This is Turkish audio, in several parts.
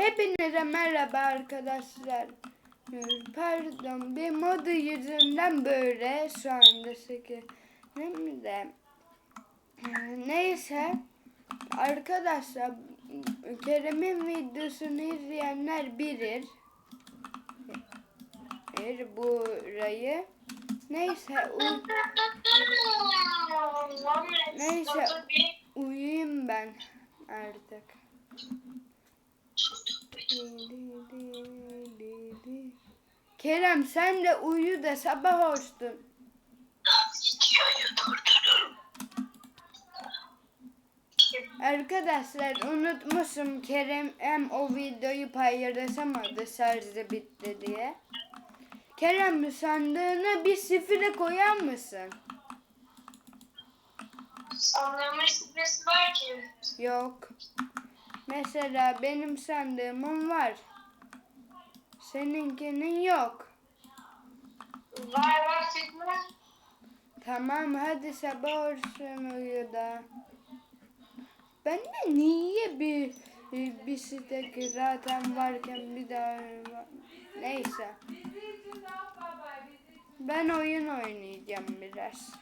Hepinize merhaba arkadaşlar. Pardon bir modu yüzünden böyle şu anda sekinim de. Neyse arkadaşlar Kerem'in videosunu izleyenler bilir. Bir burayı. Neyse u- Neyse. uyuyayım ben artık. Kerem sen de uyu da sabah olsun. Arkadaşlar unutmuşum Kerem hem o videoyu paylaşamadı şarjı bitti diye. Kerem sandığına bir sıfırı koyar mısın? Sandığımın süresi var ki. Yok. Mesela benim sandığımın var. Seninkinin yok. Var var sigma. Tamam hadi sabah olsun uyu da. Ben de niye bir bir site zaten varken bir daha neyse. Ben oyun oynayacağım biraz.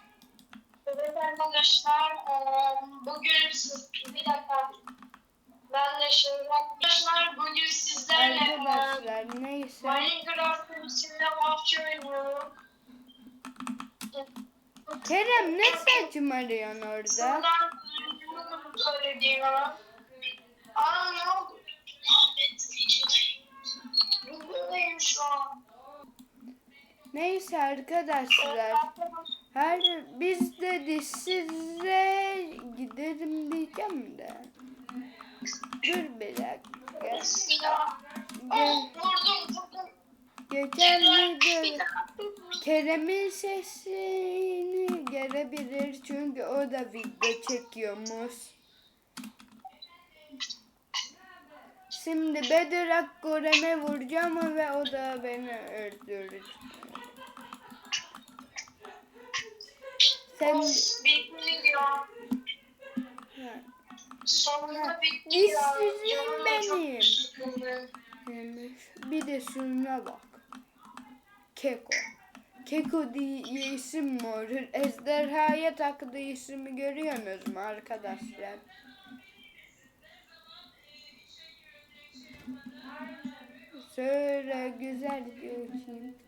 Evet arkadaşlar bugün bir dakika. Ben de arkadaşlar bugün sizlerle Arkadaşlar neyse. Minecraft'ın içinde mahçı oynuyorum. Kerem ne saçmalıyorsun orada? Sonradan bunu söylediğim ama. Aa oldu? Buradayım şu an. Neyse arkadaşlar. Her biz de dişsize gidelim diyeceğim de. Kerem'in sesini görebilir çünkü o da video çekiyormuş. Şimdi Bedrock Gorem'e vuracağım ve o da beni öldürecek. Sen Of. Ha, Sonunda sizin Canım benim. Bir de şuna bak. Keko. Keko diye isim mi olur? Ejderhaya taktığı ismi görüyorsunuz mu arkadaşlar? Şöyle güzel göreyim.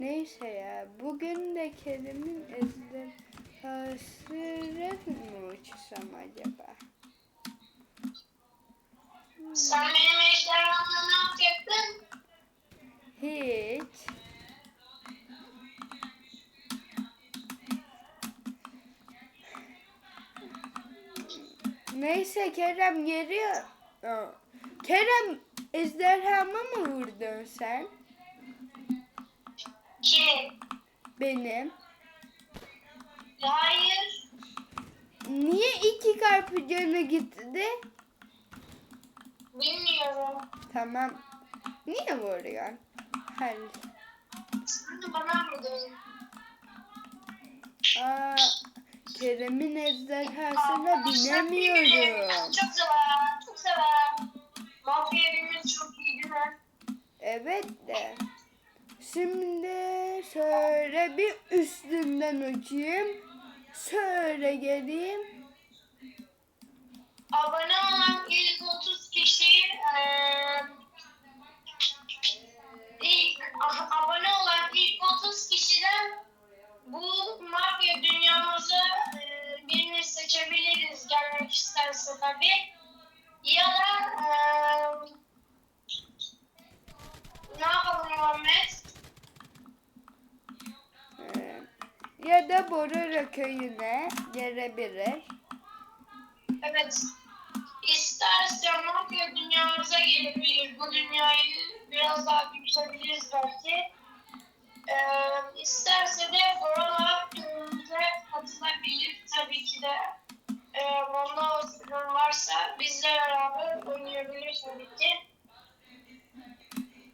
Neyse ya. Bugün de Kerim'in ejderhası mı uçsam acaba? Sen benim ejderhamla ne yapacaktın? Hiç. Neyse Kerem geliyor. Aa, Kerem ejderhama mı vurdun sen? Kim? Benim. Hayır. Niye iki canı gitti? Bilmiyorum. Tamam. Niye vuruyorsun? Hayır. Sen de bana vurdun. Aa, Kerem'in ejderhasına binemiyorum. Çok sever. Çok sever. Mafya çok iyi değil mi? Evet de. Şimdi şöyle bir üstünden uçayım. Şöyle geleyim. Abone olan ilk 30 kişi eee ilk a- abone olan ilk 30 kişiden bu mafya dünyamıza eee, birini seçebiliriz gelmek isterse tabii. Ya da eee ne yapalım Muhammed? Ee, ya da Bororo köyüne gelebilir. Evet. İsterse mafya dünyamıza gelebilir. Bu dünyayı biraz daha büyütebiliriz belki. Ee, isterse de korona günümüze katılabilir. Tabii ki de e, onda olsun varsa bizle beraber oynayabilir tabii ki.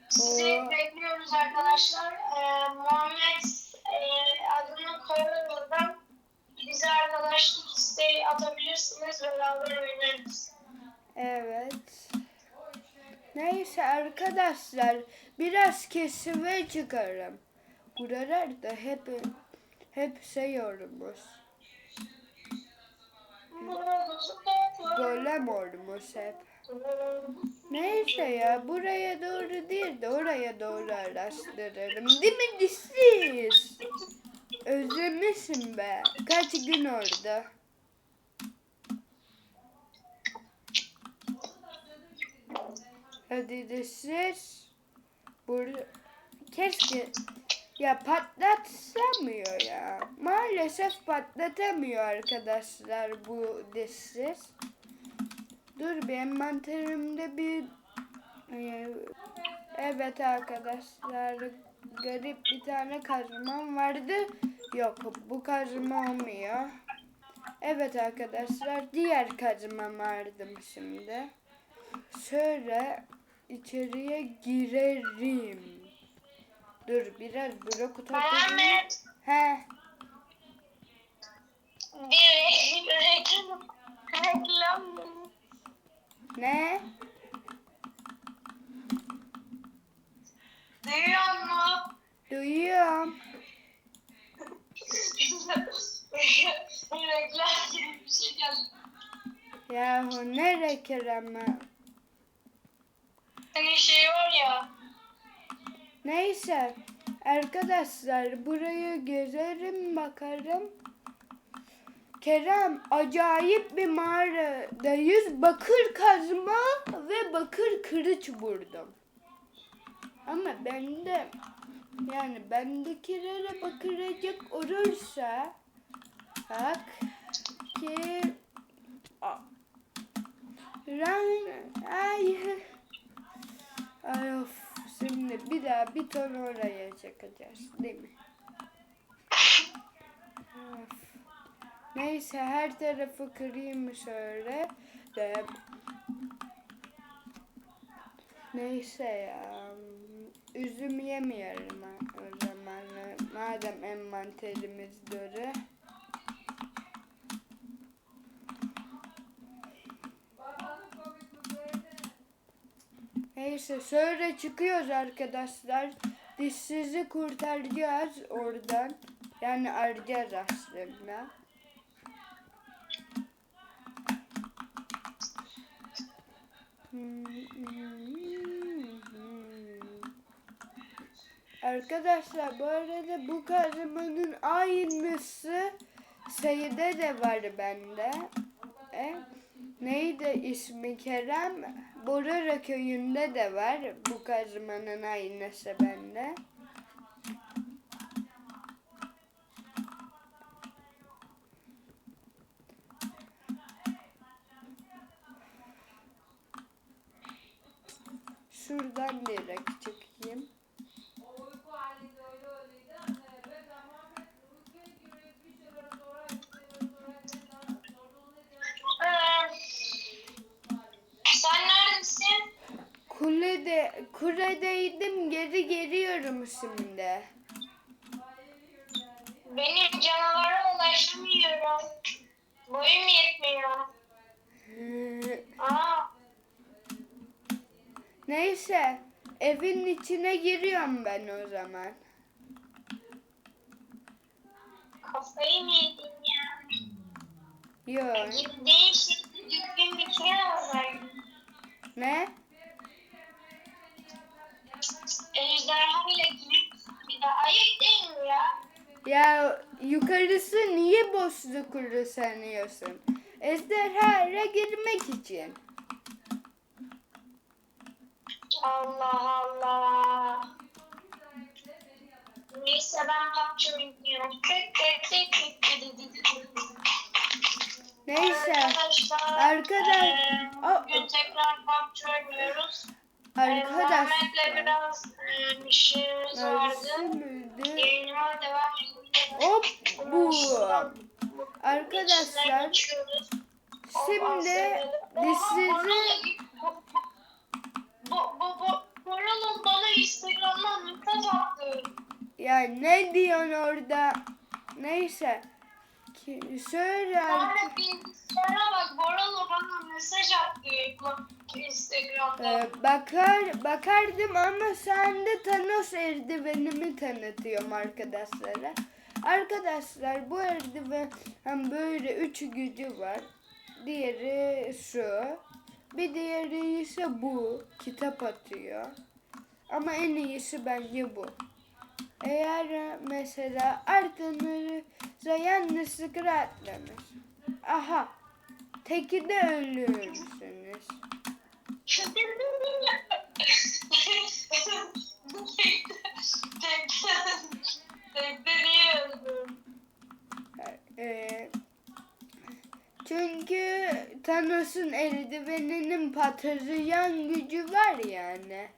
Sizi bekliyoruz arkadaşlar. Ee, Muhammed e, adını koymadan bize arkadaşlık isteği atabilirsiniz. Beraber oynarız. Evet. Neyse arkadaşlar biraz kesime çıkarım. Buralar da hep hep olmuş. Golem olmuş hep. Neyse ya buraya doğru değil de oraya doğru araştırırım. Değil mi siz? Özlemişim be. Kaç gün orada. Hadi de siz. Burada keşke ya patlatsamıyor ya. Maalesef patlatamıyor arkadaşlar bu dişsiz. Dur bir envanterimde bir e, evet arkadaşlar garip bir tane kazmam vardı. Yok bu kazma olmuyor. Evet arkadaşlar diğer kazmamı aradım şimdi. Şöyle içeriye girerim. Dur biraz blok toplayayım. Muhammed He. bir reklam reklam Ne? duyuyor musun? Duyuyorum. reklam gibi bir şey geldi. Yahu ne reklamı? Senin şey var ya. Neyse. Arkadaşlar burayı gezerim bakarım. Kerem acayip bir mağaradayız. Bakır kazma ve bakır kılıç buldum. Ama bende yani bendekilere bakılacak olursa bak ki Ran ay ay of şimdi bir daha bir ton oraya çakacağız değil mi? Neyse her tarafı kırayım şöyle de Neyse ya. Üzüm yemeyelim o zaman. Madem envanterimiz dolu. Neyse şöyle çıkıyoruz arkadaşlar. Dişsizi kurtaracağız oradan. Yani arayacağız aslında. Arkadaşlar bu arada bu kazmanın aynısı sayıda da var bende. E, neydi ismi Kerem? Borara köyünde de var bu kazmanın aynısı bende. Şuradan direkt çıkayım. Ee, sen neredesin? Kulede, kuledeydim geri geliyorum şimdi. Benim canavara ulaşamıyorum. Boyum yetmiyor. Aa, Neyse evin içine giriyorum ben o zaman. kafayı mı yedin ya? Yok. Gibi değişik düzgün bir şey olsaydı. Ne? Ayıp değil mi ya? Ya yukarısı niye boşluklu sanıyorsun? Ejderhaya girmek için. Allah Allah. Neyse ben PUBG oynuyorum. Neyse. Arkadaşlar. Arkadaş- Aa. Bugün tekrar PUBG oynuyoruz. Arkadaşlar. Muhammed'le biraz işimiz vardı. Yayınıma devam. Hop bu. Arkadaşlar şimdi bu, Borala bana Instagram'dan mesaj attı. ya ne diyorsun orada? Neyse. Ki- Şöyle ar- Sonra bilgisayara bak Borala bana mesaj attı. Instagram'da. Ee, bakar bakardım ama anda Thanos eldivenimi tanıtıyorum arkadaşlara. Arkadaşlar bu eldiven hem böyle üç gücü var. Diğeri şu. Bir diğeri ise bu. Kitap atıyor. Ama en iyisi bence bu. Eğer mesela arkanızda yanlışlıkla atlamış. Aha. Teki de ölürsünüz. Tekte niye öldün? Ee, çünkü Thanos'un eldiveninin patlayan gücü var yani.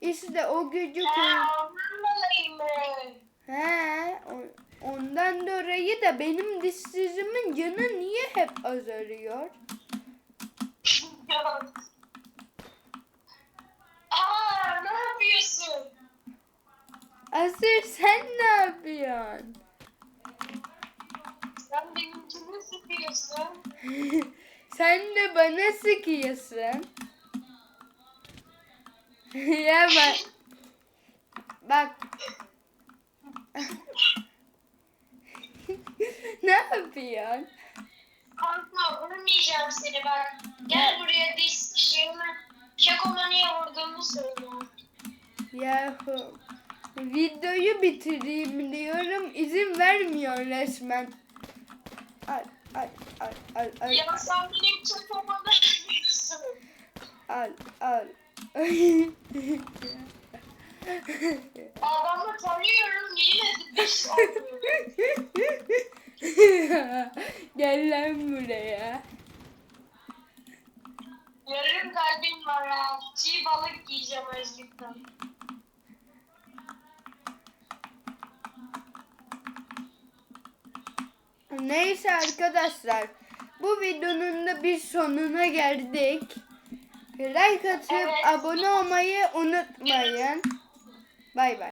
İşte o gücü Ha, ondan dolayı mı? He, o- ondan dolayı da benim dişsiz'imin canı niye hep azalıyor? Aa, ne yapıyorsun? Asır sen ne yapıyorsun? Sen benimkini sıkıyorsun. sen de bana sıkıyorsun. ya bak. Bak. ne yapıyorsun? Kanka vurmayacağım seni bak. Gel buraya diş şeyimi. Şakoma niye vurduğumu söyle. Yahu. Videoyu bitireyim diyorum. izin vermiyor resmen. Al al al al al Ya sen benim yapıyorsun? al al. Adamı tanıyorum yine de diş alıyor. Gel lan buraya. Yarım kalbim var ha. Çiğ balık yiyeceğim açlıktan. Neyse arkadaşlar. Bu videonun da bir sonuna geldik. Like atıp Evet. abone olmayı unutmayın. Bay bay.